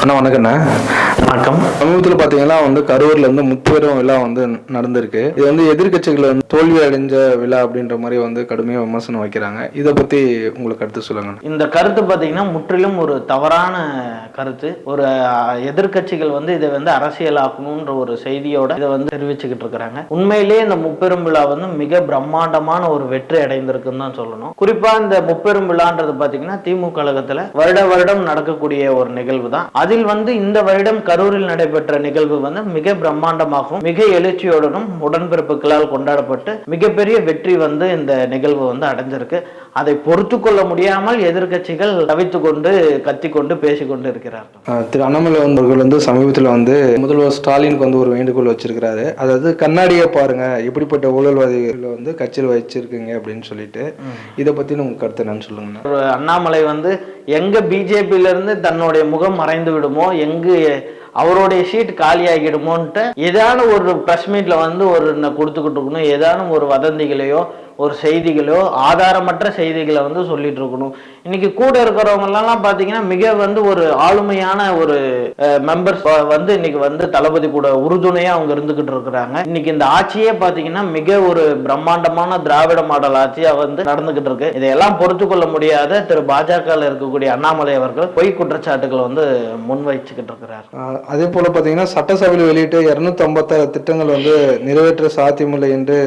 அண்ணா வணக்கண்ணா வணக்கம். சமீபத்தில் பார்த்தீங்கன்னா வந்து கரூர்ல வந்து முப்பெரும் விழா வந்து நடந்திருக்கு. இது வந்து எதிர்க்கட்சிகள் வந்து தோல்வி அடைஞ்ச விழா அப்படின்ற மாதிரி வந்து கடுமையாக விமர்சனம் வைக்கிறாங்க. இதை பத்தி உங்களுக்கு கருத்து சொல்லுங்க. இந்த கருத்து பார்த்தீங்கன்னா முற்றிலும் ஒரு தவறான கருத்து. ஒரு அஹ், எதிர்க்கட்சிகள் வந்து இதை வந்து அரசியலாக்கணுன்ற ஒரு செய்தியோட இதை வந்து தெரிவிச்சுக்கிட்டு இருக்கிறாங்க. உண்மையிலேயே இந்த முப்பெரும் விழா வந்து மிக பிரம்மாண்டமான ஒரு வெற்றி அடைந்திருக்குன்னு தான் சொல்லணும். குறிப்பா இந்த முப்பெரும் விழான்றது பார்த்தீங்கன்னா திமுக கழகத்துல வருட வருடம் நடக்கக்கூடிய ஒரு நிகழ்வு தான் அதில் வந்து இந்த வருடம் கரூரில் நடைபெற்ற நிகழ்வு வந்து மிக பிரம்மாண்டமாகவும் மிக எழுச்சியோடனும் உடன்பிறப்புகளால் கொண்டாடப்பட்டு மிகப்பெரிய வெற்றி வந்து இந்த நிகழ்வு வந்து அடைஞ்சிருக்கு. அதை பொறுத்து கொள்ள முடியாமல் எதிர்க்கட்சிகள் தவித்து கொண்டு கத்தி கொண்டு பேசிக்கொண்டு இருக்கிறார்கள் திரு அண்ணாமலை வந்து அவர்கள் வந்து சமீபத்தில் வந்து முதல்வர் ஸ்டாலினுக்கு வந்து ஒரு வேண்டுகோள் வச்சிருக்கிறாரு. அதாவது கண்ணாடியை பாருங்க எப்படிப்பட்ட ஊழல்வாதிகளை வந்து கட்சியில் வச்சிருக்கீங்க அப்படின்னு சொல்லிட்டு. இதை பத்தி உங்க கருத்து என்னன்னு சொல்லுங்கண்ணா. ஒரு அண்ணாமலை வந்து எங்க பிஜேபியில இருந்து தன்னுடைய முகம் மறைந்து விடுமோ எங்கு அவருடைய சீட் காலியாகிடுமோன்ட்டு ஏதான ஒரு ப்ரெஸ் மீட்ல வந்து ஒரு கொடுத்துக்கிட்டு இருக்கணும் ஏதான ஒரு வதந்திகளையோ ஒரு செய்திகளோ ஆதாரமற்ற செய்திகளை வந்து சொல்லிட்டு இருக்கணும் இன்னைக்கு கூட இருக்கிறவங்கலாம் பார்த்தீங்கன்னா பாத்தீங்கன்னா மிக வந்து ஒரு ஆளுமையான ஒரு மெம்பர்ஸ் வந்து இன்னைக்கு வந்து தளபதி கூட உறுதுணையா அவங்க இருந்துகிட்டு இருக்கிறாங்க. இன்னைக்கு இந்த ஆட்சியே பாத்தீங்கன்னா மிக ஒரு பிரம்மாண்டமான திராவிட மாடல் ஆட்சியா வந்து நடந்துகிட்டு இருக்கு. இதையெல்லாம் பொறுத்து கொள்ள முடியாத திரு பாஜகவில் இருக்கக்கூடிய அண்ணாமலை அவர்கள் பொய் குற்றச்சாட்டுகளை வந்து முன்வைச்சுக்கிட்டு இருக்கிறார். அதே போல பாத்தீங்கன்னா சட்டசபையில் வெளியிட்டு இருநூத்தி ஐம்பத்தாறு திட்டங்கள் வந்து நிறைவேற்ற சாத்தியமில்லை என்று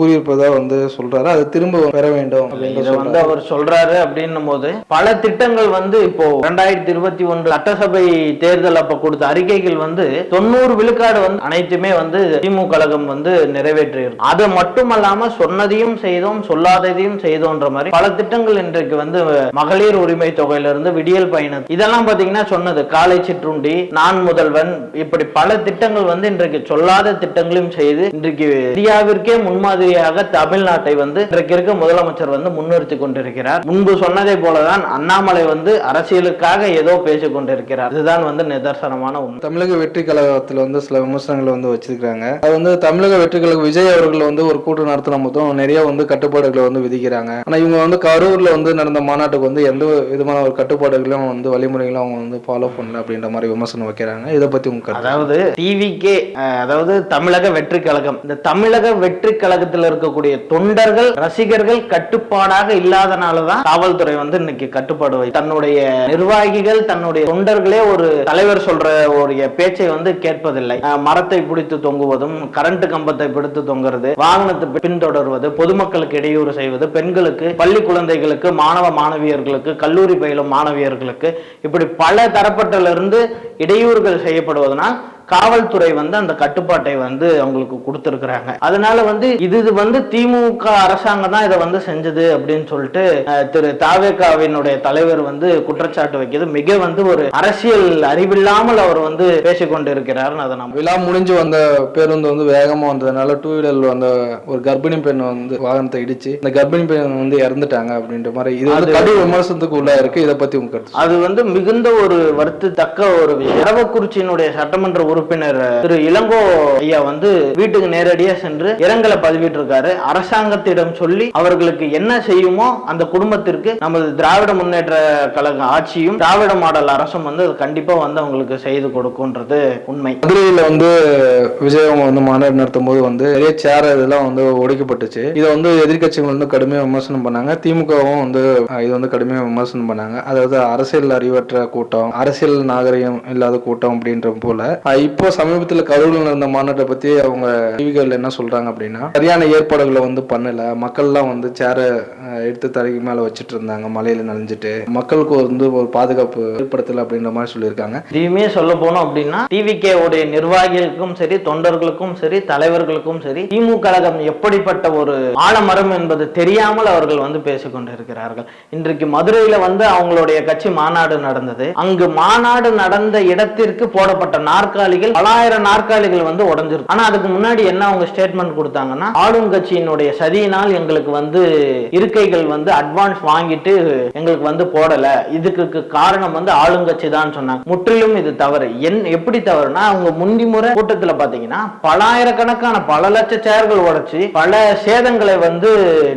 கூறியிருப்பதாக கூறியிருப்பதா வந்து சொல்றாரு. அது திரும்ப பெற வேண்டும் இதை வந்து அவர் சொல்றாரு அப்படின்னும் போது பல திட்டங்கள் வந்து இப்போ ரெண்டாயிரத்தி இருபத்தி ஒன்று சட்டசபை தேர்தல் அப்ப கொடுத்த அறிக்கைகள் வந்து தொண்ணூறு விழுக்காடு வந்து அனைத்துமே வந்து திமுக கழகம் வந்து நிறைவேற்றி அது மட்டுமல்லாம சொன்னதையும் செய்தோம் சொல்லாததையும் செய்தோன்ற மாதிரி பல திட்டங்கள் இன்றைக்கு வந்து மகளிர் உரிமை தொகையிலிருந்து விடியல் பயணம். இதெல்லாம் பாத்தீங்கன்னா சொன்னது காலை சிற்றுண்டி நான் முதல்வன் இப்படி பல திட்டங்கள் வந்து இன்றைக்கு சொல்லாத திட்டங்களையும் செய்து இன்றைக்கு இந்தியாவிற்கே முன்மாதிரியாக தமிழ்நாட்டை வந்து இன்றைக்கு இருக்க முதலமைச்சர் வந்து முன்னிறுத்தி கொண்டிருக்கிறார். முன்பு சொன்னதை போலதான் அண்ணாமலை வந்து அரசியலுக்காக ஏதோ பேசிக் கொண்டிருக்கிறார். இதுதான் வந்து நிதர்சனமான உண்மை. தமிழக வெற்றி கழகத்துல வந்து சில விமர்சனங்களை வந்து வச்சிருக்காங்க அது வந்து தமிழக வெற்றி கழக விஜய் அவர்கள் வந்து ஒரு கூட்டம் நடத்தின மொத்தம் நிறைய வந்து கட்டுப்பாடுகளை வந்து விதிக்கிறாங்க. ஆனா இவங்க வந்து கரூர்ல வந்து நடந்த மாநாட்டுக்கு வந்து எந்த விதமான ஒரு கட்டுப்பாடுகளும் வந்து வழிமுறைகளும் அவங்க வந்து ஃபாலோ பண்ணல அப்படின்ற மாதிரி விமர்சனம் வைக்கிறாங்க. இதை பத்தி உங்க அதாவது டிவிகே அதாவது தமிழக வெற்றி கழகம். இந்த தமிழக வெற்றி கழகத்தில் இருக்கக்கூடிய தொண்டர்கள் ரசிகர்கள் கட்டுப்பாடாக இல்லாதனாலதான் காவல்துறை வந்து இன்னைக்கு கட்டுப்பாடு தன்னுடைய நிர்வாகிகள் தன்னுடைய தொண்டர்களே ஒரு தலைவர் சொல்ற ஒரு பேச்சை வந்து கேட்பதில்லை. மரத்தை பிடித்து தொங்குவதும் கரண்ட் கம்பத்தை பிடித்து தொங்குறது வாகனத்தை பின்தொடர்வது பொதுமக்களுக்கு இடையூறு செய்வது பெண்களுக்கு பள்ளி குழந்தைகளுக்கு மாணவ மாணவியர்களுக்கு கல்லூரி பயிலும் மாணவியர்களுக்கு இப்படி பல தரப்பட்டிலிருந்து இடையூறுகள் செய்யப்படுவதனால் காவல்துறை வந்து அந்த கட்டுப்பாட்டை வந்து அவங்களுக்கு கொடுத்திருக்கிறாங்க. அதனால வந்து இது வந்து திமுக அரசாங்கம் தான் இதை வந்து செஞ்சது அப்படின்னு சொல்லிட்டு திரு தாவேகாவினுடைய தலைவர் வந்து குற்றச்சாட்டு வைக்கிறது. மிக வந்து ஒரு அரசியல் அறிவில்லாமல் அவர் வந்து பேசிக்கொண்டு இருக்கிறார்னு அதை நம்ம விழா முடிஞ்சு வந்த பேருந்து வந்து வேகமா வந்ததுனால டூ வீலர் வந்த ஒரு கர்ப்பிணி பெண் வந்து வாகனத்தை இடிச்சு இந்த கர்ப்பிணி பெண் வந்து இறந்துட்டாங்க அப்படின்ற மாதிரி இது வந்து கடும் விமர்சனத்துக்கு உள்ளா இருக்கு. இதை பத்தி உங்க கருத்து அது வந்து மிகுந்த ஒரு வருத்தத்தக்க ஒரு விஷயம் அரவக்குறிச்சியினுடைய சட்டமன்ற உறுப்பினர் உறுப்பினர் திரு இளங்கோ ஐயா வந்து வீட்டுக்கு நேரடியா சென்று இரங்கலை பதிவிட்டிருக்காரு. அரசாங்கத்திடம் சொல்லி அவர்களுக்கு என்ன செய்யுமோ அந்த குடும்பத்திற்கு நமது திராவிட முன்னேற்ற கழக ஆட்சியும் திராவிட மாடல் அரசும் வந்து அது கண்டிப்பா வந்து அவங்களுக்கு செய்து கொடுக்கும்ன்றது உண்மை. மதுரையில வந்து விஜய் அவங்க வந்து மாநாடு நடத்தும் போது வந்து நிறைய சேர் இதெல்லாம் வந்து ஒடுக்கப்பட்டுச்சு. இதை வந்து எதிர்க்கட்சிகள் வந்து கடுமையா விமர்சனம் பண்ணாங்க. திமுகவும் வந்து இது வந்து கடுமையா விமர்சனம் பண்ணாங்க. அதாவது அரசியல் அறிவற்ற கூட்டம் அரசியல் நாகரிகம் இல்லாத கூட்டம் அப்படின்ற போல இப்போ சமீபத்தில் கரூரில் நடந்த மாநாட்டை பற்றி அவங்க டிவிகள் என்ன சொல்கிறாங்க அப்படின்னா சரியான ஏற்பாடுகளை வந்து பண்ணலை. மக்கள்லாம் வந்து சேரை எடுத்து தலைக்கு மேலே வச்சுட்டு இருந்தாங்க. மலையில் நனைஞ்சிட்டு. மக்களுக்கு வந்து ஒரு பாதுகாப்பு ஏற்படுத்தலை அப்படின்ற மாதிரி சொல்லியிருக்காங்க. இதுவுமே சொல்ல போனோம் அப்படின்னா டிவிகே உடைய நிர்வாகிகளுக்கும் சரி தொண்டர்களுக்கும் சரி தலைவர்களுக்கும் சரி திமுக கழகம் எப்படிப்பட்ட ஒரு ஆழமரம் என்பது தெரியாமல் அவர்கள் வந்து பேசிக்கொண்டிருக்கிறார்கள் இன்றைக்கு மதுரையில் வந்து அவங்களுடைய கட்சி மாநாடு நடந்தது. அங்கு மாநாடு நடந்த இடத்திற்கு போடப்பட்ட நாற்காலி நாற்காலிகள் பலாயிரம் நாற்காலிகள் வந்து உடஞ்சிருக்கு ஆனா அதுக்கு முன்னாடி என்ன அவங்க ஸ்டேட்மெண்ட் கொடுத்தாங்கன்னா ஆளும் கட்சியினுடைய சதியினால் எங்களுக்கு வந்து இருக்கைகள் வந்து அட்வான்ஸ் வாங்கிட்டு எங்களுக்கு வந்து போடல. இதுக்கு காரணம் வந்து ஆளுங்கட்சி தான் சொன்னாங்க. முற்றிலும் இது தவறு. என் எப்படி தவறுனா அவங்க முந்தி முறை கூட்டத்துல பாத்தீங்கன்னா பலாயிரக்கணக்கான பல லட்ச சேர்கள் உடைச்சு பல சேதங்களை வந்து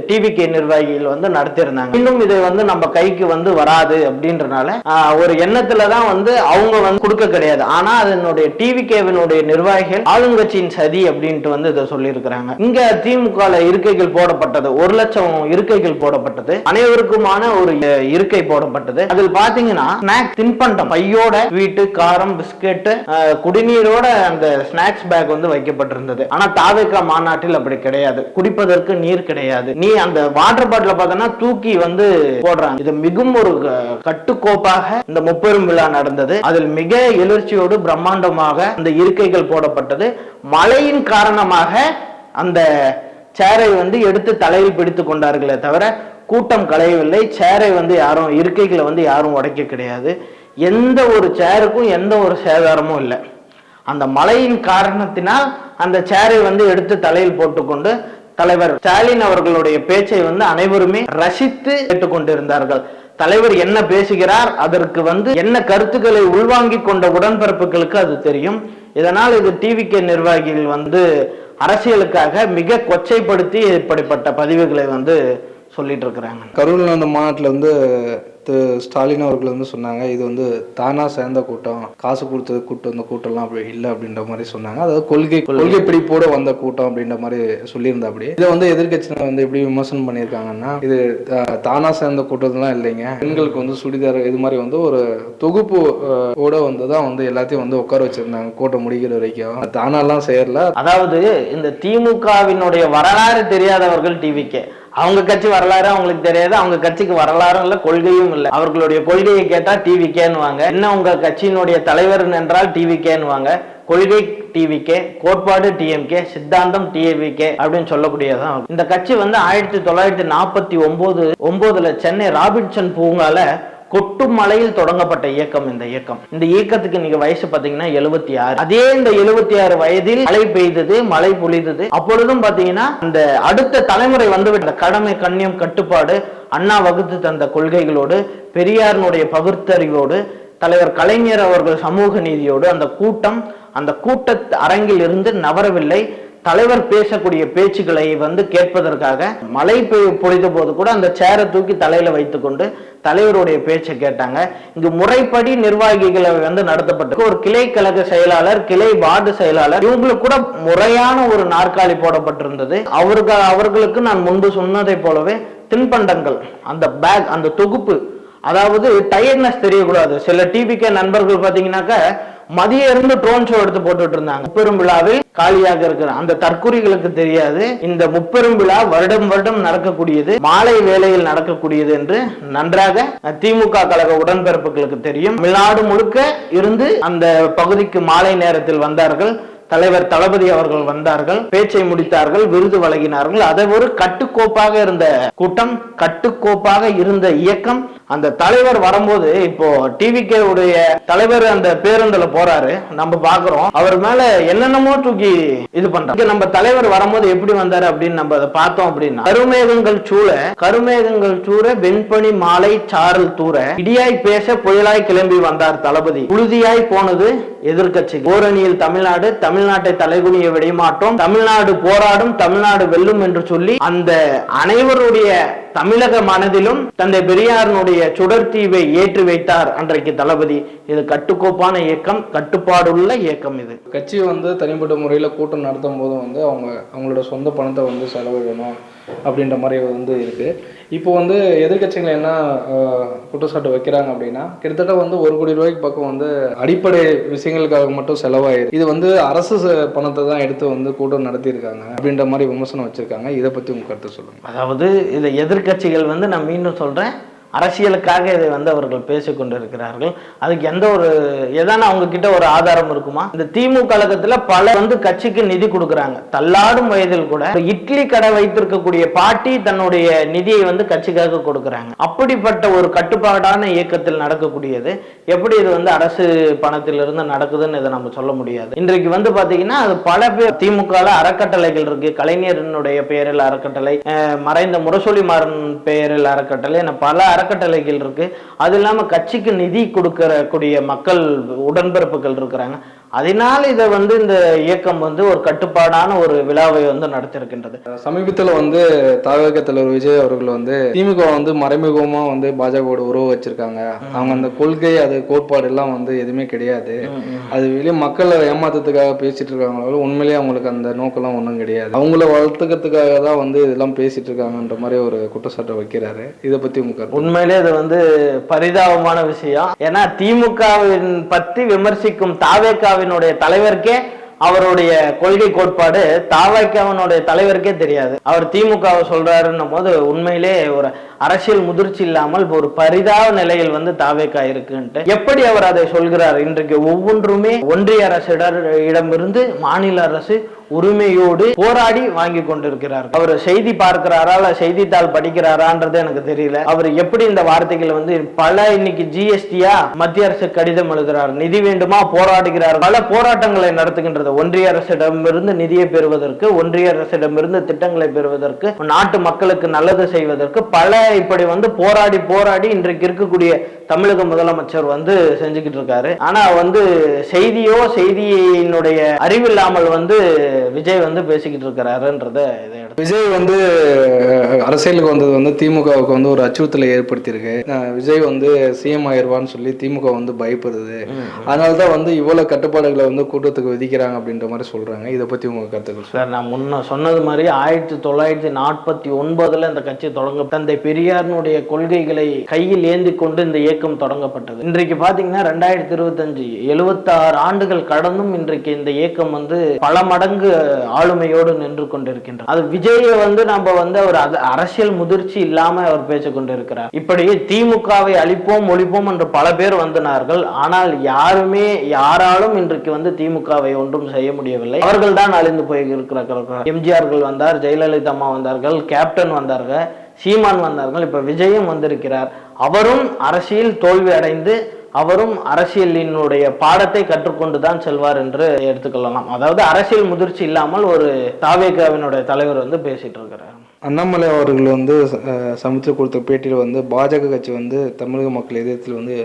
டிவிகே நிர்வாகிகள் வந்து நடத்தியிருந்தாங்க. இன்னும் இதை வந்து நம்ம கைக்கு வந்து வராது அப்படின்றனால ஒரு எண்ணத்துல தான் வந்து அவங்க வந்து கொடுக்க கிடையாது. ஆனா அதனுடைய டிவிகேவினுடைய நிர்வாகிகள் ஆளுங்கட்சியின் சதி அப்படின்ட்டு வந்து இதை சொல்லியிருக்கிறாங்க. இங்க திமுக இருக்கைகள் போடப்பட்டது ஒரு லட்சம் இருக்கைகள் போடப்பட்டது அனைவருக்குமான ஒரு இருக்கை போடப்பட்டது. அதில் பாத்தீங்கன்னா ஸ்நாக்ஸ் தின்பண்டம் பையோட ஸ்வீட்டு காரம் பிஸ்கெட் குடிநீரோட அந்த ஸ்நாக்ஸ் பேக் வந்து வைக்கப்பட்டிருந்தது. ஆனா தாவேக்கா மாநாட்டில் அப்படி கிடையாது. குடிப்பதற்கு நீர் கிடையாது. நீ அந்த வாட்டர் பாட்டில பார்த்தோன்னா தூக்கி வந்து போடுறாங்க. இது மிகவும் ஒரு க- கட்டுக்கோப்பாக இந்த முப்பெரும் விழா நடந்தது. அதில் மிக எழுச்சியோடு பிரம்மாண்டமாக காரணமாக அந்த இருக்கைகள் போடப்பட்டது. மழையின் காரணமாக அந்த சேரை வந்து எடுத்து தலையில் பிடித்து கொண்டார்களே தவிர கூட்டம் களையவில்லை. சேரை வந்து யாரும் இருக்கைகளை வந்து யாரும் உடைக்க கிடையாது. எந்த ஒரு சேருக்கும் எந்த ஒரு சேதாரமும் இல்லை. அந்த மழையின் காரணத்தினால் அந்த சேரை வந்து எடுத்து தலையில் போட்டுக்கொண்டு தலைவர் ஸ்டாலின் அவர்களுடைய பேச்சை வந்து அனைவருமே ரசித்து கேட்டுக்கொண்டிருந்தார்கள். தலைவர் என்ன பேசுகிறார் அதற்கு வந்து என்ன கருத்துக்களை உள்வாங்கி கொண்ட உடன்பிறப்புகளுக்கு அது தெரியும். இதனால் இது டிவிகே நிர்வாகிகள் வந்து அரசியலுக்காக மிக கொச்சைப்படுத்தி இப்படிப்பட்ட பதிவுகளை வந்து சொல்லிட்டு இருக்கிறாங்க கரூரில் அந்த மாநாட்டில் வந்து திரு ஸ்டாலின் அவர்கள் வந்து சொன்னாங்க இது வந்து தானா சேர்ந்த கூட்டம் காசு கொடுத்து கூட்டு வந்த கூட்டம்லாம் அப்படி இல்லை அப்படின்ற மாதிரி சொன்னாங்க. அதாவது கொள்கை கொள்கை. பிடிப்போட வந்த கூட்டம் அப்படின்ற மாதிரி சொல்லியிருந்தா அப்படி இதை வந்து எதிர்க்கட்சியினர் வந்து எப்படி விமர்சனம் பண்ணியிருக்காங்கன்னா இது தானா சேர்ந்த கூட்டம்லாம் இல்லைங்க. பெண்களுக்கு வந்து சுடிதார் இது மாதிரி வந்து ஒரு தொகுப்பு ஓட வந்து தான் வந்து எல்லாத்தையும் வந்து உட்கார வச்சிருந்தாங்க கூட்டம் முடிக்கிற வரைக்கும். தானாலாம் செய்யல அதாவது இந்த திமுகவினுடைய வரலாறு தெரியாதவர்கள் டிவிக்கே அவங்க கட்சி வரலாறு அவங்களுக்கு தெரியாது. அவங்க கட்சிக்கு வரலாறும் இல்ல கொள்கையும் இல்ல. அவர்களுடைய கொள்கையை கேட்டா டிவிகேன்னுவாங்க என்ன உங்க கட்சியினுடைய தலைவர் என்றால் டிவிகேன்னுவாங்க கொள்கை டிவிகே கோட்பாடு டிஎம்கே சித்தாந்தம் டிஏவிகே அப்படின்னு சொல்லக்கூடியதான் இந்த கட்சி வந்து ஆயிரத்தி தொள்ளாயிரத்தி நாற்பத்தி ஒன்பது ஒன்பதுல சென்னை ராபின்சன் பூங்கால கொட்டும் மலையில் தொடங்கப்பட்ட இயக்கம் இந்த இயக்கம். இந்த இயக்கத்துக்கு நீங்க வயசு பாத்தீங்கன்னா எழுபத்தி ஆறு. அதே இந்த எழுபத்தி ஆறு வயதில் மழை பெய்தது மழை பொழிந்தது. அப்பொழுதும் பாத்தீங்கன்னா அந்த அடுத்த தலைமுறை வந்து கடமை கண்ணியம் கட்டுப்பாடு அண்ணா வகுத்து தந்த கொள்கைகளோடு பெரியாரினுடைய பகுத்தறிவோடு தலைவர் கலைஞர் அவர்கள் சமூக நீதியோடு அந்த கூட்டம் அந்த கூட்ட அரங்கில் இருந்து நவரவில்லை. தலைவர் பேசக்கூடிய பேச்சுக்களை வந்து கேட்பதற்காக மழை பெய்- பொழிந்த போது கூட அந்த சேரை தூக்கி தலையில வைத்துக்கொண்டு தலைவருடைய பேச்சை கேட்டாங்க. இங்கு முறைப்படி நிர்வாகிகளை வந்து நடத்தப்பட்டு ஒரு கிளை கழக செயலாளர் கிளை வார்டு செயலாளர் இவங்களுக்கு கூட முறையான ஒரு நாற்காலி போடப்பட்டிருந்தது. அவர்கள் அவர்களுக்கு நான் முன்பு சொன்னதை போலவே தின்பண்டங்கள் அந்த பேக் அந்த தொகுப்பு அதாவது டயர்ட்னஸ் தெரியக்கூடாது. சில டிபிகே நண்பர்கள் பாத்தீங்கன்னாக்க மதியம் இருந்து ட்ரோன் ஷோ எடுத்து போட்டுட்டு இருந்தாங்க. முப்பெரும் விழாவில் காலியாக இருக்கிற அந்த தற்குறிகளுக்கு தெரியாது. இந்த முப்பெரும் விழா வருடம் வருடம் நடக்கக்கூடியது மாலை வேளையில் நடக்கக்கூடியது என்று நன்றாக திமுக கழக உடன்பிறப்புகளுக்கு தெரியும். தமிழ்நாடு முழுக்க இருந்து அந்த பகுதிக்கு மாலை நேரத்தில் வந்தார்கள். தலைவர் தளபதி அவர்கள் வந்தார்கள். பேச்சை முடித்தார்கள். விருது வழங்கினார்கள். அதை ஒரு கட்டுக்கோப்பாக இருந்த கூட்டம் கட்டுக்கோப்பாக இருந்த இயக்கம் அந்த தலைவர் வரும்போது இப்போ டிவிகே உடைய தலைவர் அந்த பேருந்துல போறாரு. நம்ம பாக்குறோம். அவர் மேல என்னென்னமோ தூக்கி இது பண்றாங்க நம்ம தலைவர் வரும்போது எப்படி வந்தாரு அப்படின்னு நம்ம அதை பார்த்தோம் அப்படின்னா கருமேகங்கள் சூழ கருமேகங்கள் சூற வெண்பனி மாலை சாரல் தூர இடியாய் பேச புயலாய் கிளம்பி வந்தார் தளபதி. உறுதியாய் போனது எதிர்க்கட்சி ஓரணியில் தமிழ்நாடு தமிழ்நாட்டை தலைகுனிய விடமாட்டோம் தமிழ்நாடு போராடும் தமிழ்நாடு வெல்லும் என்று சொல்லி அந்த அனைவருடைய தமிழக மனதிலும் தந்தை பெரியாரனுடைய சுடர்த்தீவை ஏற்றி வைத்தார் அன்றைக்கு தளபதி. இது கட்டுக்கோப்பான இயக்கம் கட்டுப்பாடுள்ள இயக்கம் இது. கட்சி வந்து தனிப்பட்ட முறையில் கூட்டம் நடத்தும் போது வந்து அவங்க அவங்களோட சொந்த பணத்தை வந்து செலவிடணும் அப்படின்ற மாதிரி வந்து இருக்கு. இப்போ வந்து எதிர்க்கட்சிகள் என்ன குற்றச்சாட்டு வைக்கிறாங்க அப்படின்னா கிட்டத்தட்ட வந்து ஒரு கோடி ரூபாய்க்கு பக்கம் வந்து அடிப்படை விஷயங்களுக்காக மட்டும் செலவாயிருக்கு இது வந்து அரசு பணத்தை தான் எடுத்து வந்து கூட்டம் நடத்தியிருக்காங்க அப்படின்ற மாதிரி விமர்சனம் வச்சிருக்காங்க. இதை பத்தி உங்க கருத்து சொல்லுங்க. அதாவது இந்த எதிர்க்கட்சிகள் வந்து நான் மீண்டும் சொல்றேன். அரசியலுக்காக இதை வந்து அவர்கள் பேசிக்கொண்டிருக்கிறார்கள் அதுக்கு எந்த ஒரு ஏதான அவங்க கிட்ட ஒரு ஆதாரம் இருக்குமா? இந்த திமுக கழகத்துல பல வந்து கட்சிக்கு நிதி கொடுக்குறாங்க. தள்ளாடும் வயதில் கூட இட்லி கடை வைத்திருக்கக்கூடிய பாட்டி தன்னுடைய நிதியை வந்து கட்சிக்காக கொடுக்குறாங்க. அப்படிப்பட்ட ஒரு கட்டுப்பாடான இயக்கத்தில் நடக்கக்கூடியது. எப்படி இது வந்து அரசு பணத்திலிருந்து நடக்குதுன்னு இதை நம்ம சொல்ல முடியாது. இன்றைக்கு வந்து பாத்தீங்கன்னா அது பல பேர் திமுக அறக்கட்டளைகள் இருக்கு. கலைஞரினுடைய பெயரில் அறக்கட்டளை அஹ் மறைந்த முரசொலிமாரன் பெயரில் அறக்கட்டளை என பல அறக்கட்டளைகள் இருக்கு. அது இல்லாம கட்சிக்கு நிதி கொடுக்கிற கூடிய மக்கள் உடன்பிறப்புகள் இருக்கிறாங்க. அதனால் இதை வந்து இந்த இயக்கம் வந்து ஒரு கட்டுப்பாடான ஒரு விழாவை வந்து நடத்திருக்கின்றது சமீபத்தில் வந்து தாவக தலைவர் விஜய் அவர்கள் வந்து திமுக வந்து மறைமுகமா வந்து பாஜகவோட உறவு வச்சிருக்காங்க. அவங்க அந்த கொள்கை அது கோட்பாடு எல்லாம் வந்து எதுவுமே கிடையாது. அது வெளியே மக்களை ஏமாத்துறதுக்காக பேசிட்டு இருக்காங்களோ உண்மையிலேயே அவங்களுக்கு அந்த நோக்கம்லாம் ஒன்றும் கிடையாது. அவங்கள வளர்த்துக்கிறதுக்காக தான் வந்து இதெல்லாம் பேசிட்டு இருக்காங்கன்ற மாதிரி ஒரு குற்றச்சாட்டை வைக்கிறாரு. இதை பத்தி உங்க உண்மையிலே இது வந்து பரிதாபமான விஷயம். ஏன்னா திமுகவின் பற்றி விமர்சிக்கும் தாவேக்காவினுடைய தலைவருக்கே அவருடைய கொள்கை கோட்பாடு தாவேக்காவினுடைய தலைவருக்கே தெரியாது. அவர் திமுகவை சொல்றாருன்னும் போது உண்மையிலே ஒரு அரசியல் முதிர்ச்சி இல்லாமல் ஒரு பரிதாப நிலையில் வந்து தாவேக்கா இருக்குன்ட்டு. எப்படி அவர் அதை சொல்கிறார்? இன்றைக்கு ஒவ்வொன்றுமே ஒன்றிய அரசிடம் இடமிருந்து மாநில அரசு உரிமையோடு போராடி வாங்கி கொண்டிருக்கிறார். அவர் செய்தி பார்க்கிறாரா இல்ல செய்தித்தாள் படிக்கிறாரான்றது எனக்கு தெரியல. அவர் எப்படி இந்த வார்த்தைகள் வந்து பல இன்னைக்கு ஜிஎஸ்டியா மத்திய அரசு கடிதம் எழுதுகிறார் நிதி வேண்டுமா போராடுகிறார்? பல போராட்டங்களை நடத்துகின்றது. ஒன்றிய அரசிடமிருந்து நிதியை பெறுவதற்கு ஒன்றிய அரசிடமிருந்து திட்டங்களை பெறுவதற்கு நாட்டு மக்களுக்கு நல்லது செய்வதற்கு பல இப்படி வந்து போராடி போராடி இன்றைக்கு இருக்கக்கூடிய தமிழக முதலமைச்சர் வந்து செஞ்சுக்கிட்டு இருக்காரு. ஆனா வந்து செய்தியோ செய்தியினுடைய அறிவில்லாமல் வந்து விஜய் வந்து பேசிக்கிட்டு இருக்கிறாருன்றத இதை விஜய் வந்து அரசியலுக்கு வந்தது வந்து திமுகவுக்கு வந்து ஒரு அச்சுறுத்தலை ஏற்படுத்தியிருக்கு. விஜய் வந்து சிஎம் ஆயிடுவான்னு சொல்லி திமுக வந்து பயப்படுது. அதனால தான் வந்து இவ்வளவு கட்டுப்பாடுகளை வந்து கூட்டத்துக்கு விதிக்கிறாங்க அப்படின்ற மாதிரி சொல்றாங்க. இதை பத்தி உங்க கருத்துக்கள். சார் நான் முன்ன சொன்னது மாதிரி ஆயிரத்தி தொள்ளாயிரத்தி நாற்பத்தி ஒன்பதுல இந்த கட்சி தொடங்க தந்தை பெரியாரினுடைய கொள்கைகளை கையில் ஏந்தி கொண்டு இந்த இயக்கம் தொடங்கப்பட்டது. இன்றைக்கு பாத்தீங்கன்னா ரெண்டாயிரத்தி இருபத்தஞ்சு எழுபத்தாறு ஆண்டுகள் கடந்தும் இன்றைக்கு இந்த இயக்கம் வந்து பல மடங்கு ஆளுமையோடு நின்று கொண்டிருக்கின்றது. அது விஜயை வந்து நம்ம வந்து அவர் அரசியல் முதிர்ச்சி இல்லாம அவர் பேசிக் கொண்டிருக்கிறார். இப்படி திமுகவை அழிப்போம் ஒழிப்போம் என்று பல பேர் வந்தனார்கள். ஆனால் யாருமே யாராலும் இன்றைக்கு வந்து திமுகவை ஒன்றும் செய்ய முடியவில்லை. அவர்கள் தான் அழிந்து போய் இருக்கிறார்கள் எம்ஜிஆர்கள் வந்தார் ஜெயலலிதா அம்மா வந்தார்கள் கேப்டன் வந்தார்கள் சீமான் வந்தார்கள் இப்ப விஜயும் வந்திருக்கிறார். அவரும் அரசியல் தோல்வி அடைந்து அவரும் அரசியலினுடைய பாடத்தை கற்றுக்கொண்டு தான் செல்வார் என்று எடுத்துக்கொள்ளலாம். அதாவது அரசியல் முதிர்ச்சி இல்லாமல் ஒரு தாவேகாவினுடைய தலைவர் வந்து பேசிட்டு இருக்கிறார். அண்ணாமலை அவர்கள் வந்து சமுத்திர கொடுத்த பேட்டியில் வந்து பாஜக கட்சி வந்து தமிழக மக்கள் எதிர்த்து வந்து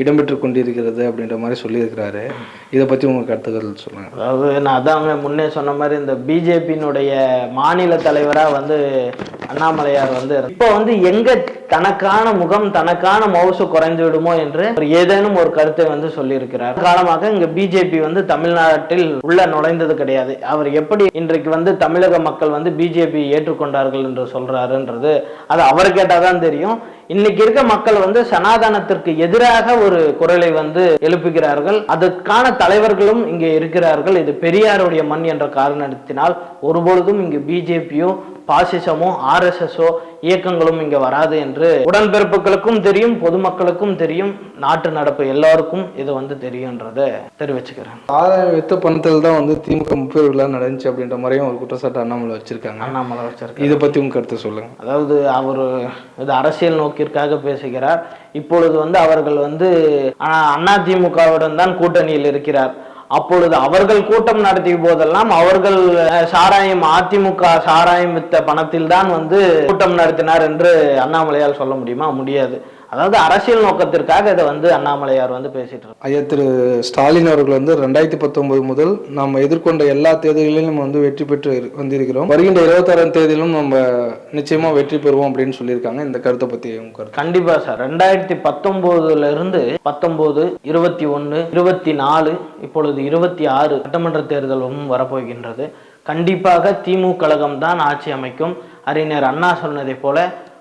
இடம்பெற்று கொண்டிருக்கிறது அப்படின்ற மாதிரி சொல்லியிருக்கிறாரு. இதை பற்றி உங்களுக்கு கருத்துக்கள் சொல்லுங்க. அதாவது நான் அதாங்க முன்னே சொன்ன மாதிரி இந்த பிஜேபியினுடைய மாநில தலைவராக வந்து அண்ணாமலையார் வந்து இப்போ வந்து எங்க தனக்கான முகம் தனக்கான மவுசு குறைந்து விடுமோ என்று அவர் ஏதேனும் ஒரு கருத்தை வந்து சொல்லியிருக்கிறார். காலமாக இங்க பிஜேபி வந்து தமிழ்நாட்டில் உள்ள நுழைந்தது கிடையாது. அவர் எப்படி இன்றைக்கு வந்து தமிழக மக்கள் வந்து பிஜேபி ஏற்றுக்கொண்டார்கள் என்று சொல்றாருன்றது அது அவர் கேட்டாதான் தெரியும். இன்னைக்கு இருக்க மக்கள் வந்து சனாதனத்திற்கு எதிராக ஒரு குரலை வந்து எழுப்புகிறார்கள். அதற்கான தலைவர்களும் இங்கே இருக்கிறார்கள். இது பெரியாருடைய மண் என்ற காரணத்தினால் ஒருபொழுதும் இங்கு பிஜேபியும் பாசிசமோ ஆர்எஸ்எஸோ இயக்கங்களும் இங்க வராது என்று உடன்பிறப்புகளுக்கும் தெரியும் பொதுமக்களுக்கும் தெரியும் நாட்டு நடப்பு எல்லாருக்கும் இது வந்து தெரியுன்றதை தெரிவிச்சுக்கிறேன். ஆதாயம் வித்த பணத்தில் தான் வந்து திமுக முப்பது விழா நடந்துச்சு அப்படின்ற மாதிரியும் ஒரு குற்றச்சாட்டு அண்ணாமலை வச்சிருக்காங்க. அண்ணாமலை வச்சிருக்க இதை பற்றி உங்க கருத்து சொல்லுங்க. அதாவது அவர் இது அரசியல் நோக்கிற்காக பேசுகிறார். இப்பொழுது வந்து அவர்கள் வந்து அதிமுகவுடன் தான் கூட்டணியில் இருக்கிறார். அப்பொழுது அவர்கள் கூட்டம் நடத்திய போதெல்லாம் அவர்கள் அஹ், சாராயம் அதிமுக சாராயம் வித்த பணத்தில் தான் வந்து கூட்டம் நடத்தினார் என்று அண்ணாமலையால் சொல்ல முடியுமா? முடியாது. அதாவது அரசியல் நோக்கத்திற்காக இதை வந்து அண்ணாமலையார் வந்து பேசிட்டு இருக்கார். ஐயா திரு ஸ்டாலின் அவர்கள் வந்து ரெண்டாயிரத்தி பத்தொன்பது முதல் நாம் எதிர்கொண்ட எல்லா தேர்தல்களிலும் நம்ம வந்து வெற்றி பெற்று வந்திருக்கிறோம். வருகின்ற இருபத்தாறாம் தேதியிலும் நம்ம நிச்சயமா வெற்றி பெறுவோம் அப்படின்னு சொல்லியிருக்காங்க. இந்த கருத்தை பத்தி கருத்து? கண்டிப்பா சார். ரெண்டாயிரத்தி பத்தொன்பதுல இருந்து பத்தொன்பது இருபத்தி ஒன்று இருபத்தி நாலு இப்பொழுது இருபத்தி ஆறு சட்டமன்ற தேர்தலும் வரப்போகின்றது. கண்டிப்பாக திமுக கழகம் தான் ஆட்சி அமைக்கும். அறிஞர் அண்ணா சொன்னதை போல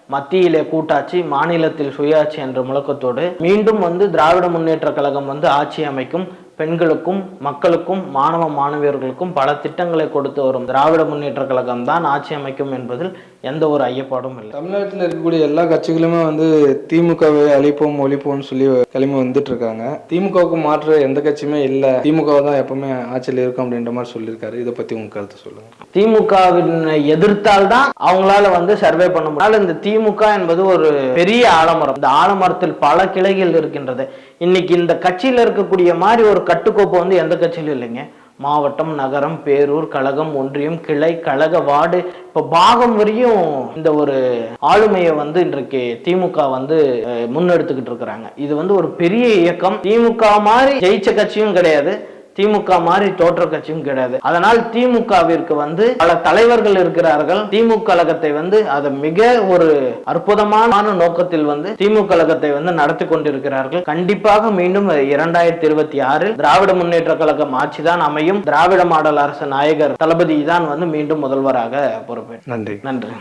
மத்தியிலே கூட்டாட்சி மாநிலத்தில் சுயாட்சி என்ற முழக்கத்தோடு மீண்டும் வந்து திராவிட முன்னேற்ற கழகம் வந்து ஆட்சி அமைக்கும் பெண்களுக்கும் மக்களுக்கும் மாணவ மாணவியர்களுக்கும் பல திட்டங்களை கொடுத்து வரும் திராவிட முன்னேற்ற கழகம் தான் ஆட்சி அமைக்கும் என்பதில் எந்த ஒரு ஐயப்பாடும் இல்லை. தமிழ்நாட்டில் இருக்கக்கூடிய எல்லா கட்சிகளுமே வந்து திமுகவை அழிப்போம் ஒழிப்போம்னு சொல்லி கிளம்பி வந்துட்டு இருக்காங்க. திமுகவுக்கு மாற்று எந்த கட்சியுமே இல்லை. திமுக தான் எப்பவுமே ஆட்சியில் இருக்கும் அப்படின்ற மாதிரி சொல்லியிருக்காரு. இதை பத்தி உங்க கருத்து சொல்லுங்க. திமுகவின் எதிர்த்தால் தான் அவங்களால வந்து சர்வே பண்ண முடியும். இந்த திமுக என்பது ஒரு பெரிய ஆலமரம். இந்த ஆலமரத்தில் பல கிளைகள் இருக்கின்றது. இன்னைக்கு இந்த கட்சியில இருக்கக்கூடிய மாதிரி ஒரு கட்டுக்கோப்பு வந்து எந்த கட்சியிலும் இல்லைங்க. மாவட்டம் நகரம் பேரூர் கழகம் ஒன்றியம் கிளை கழக வார்டு. இப்ப பாகம் வரையும் இந்த ஒரு ஆளுமையை வந்து இன்றைக்கு திமுக வந்து அஹ், முன்னெடுத்துக்கிட்டு இருக்கிறாங்க. இது வந்து ஒரு பெரிய இயக்கம். திமுக மாதிரி ஜெயிச்ச கட்சியும் கிடையாது. திமுக மாதிரி தோற்ற கட்சியும் கிடையாது. அதனால் திமுகவிற்கு வந்து பல தலைவர்கள் இருக்கிறார்கள். திமுக கழகத்தை வந்து அதை மிக ஒரு அற்புதமான நோக்கத்தில் வந்து திமுக கழகத்தை வந்து நடத்தி கொண்டிருக்கிறார்கள். கண்டிப்பாக மீண்டும் இரண்டாயிரத்தி இருபத்தி ஆறில் திராவிட முன்னேற்ற கழகம் ஆட்சிதான் அமையும். திராவிட மாடல் அரசு நாயகர் தளபதி தான் வந்து மீண்டும் முதல்வராக பொறுப்பேற்றார் நன்றி. நன்றி.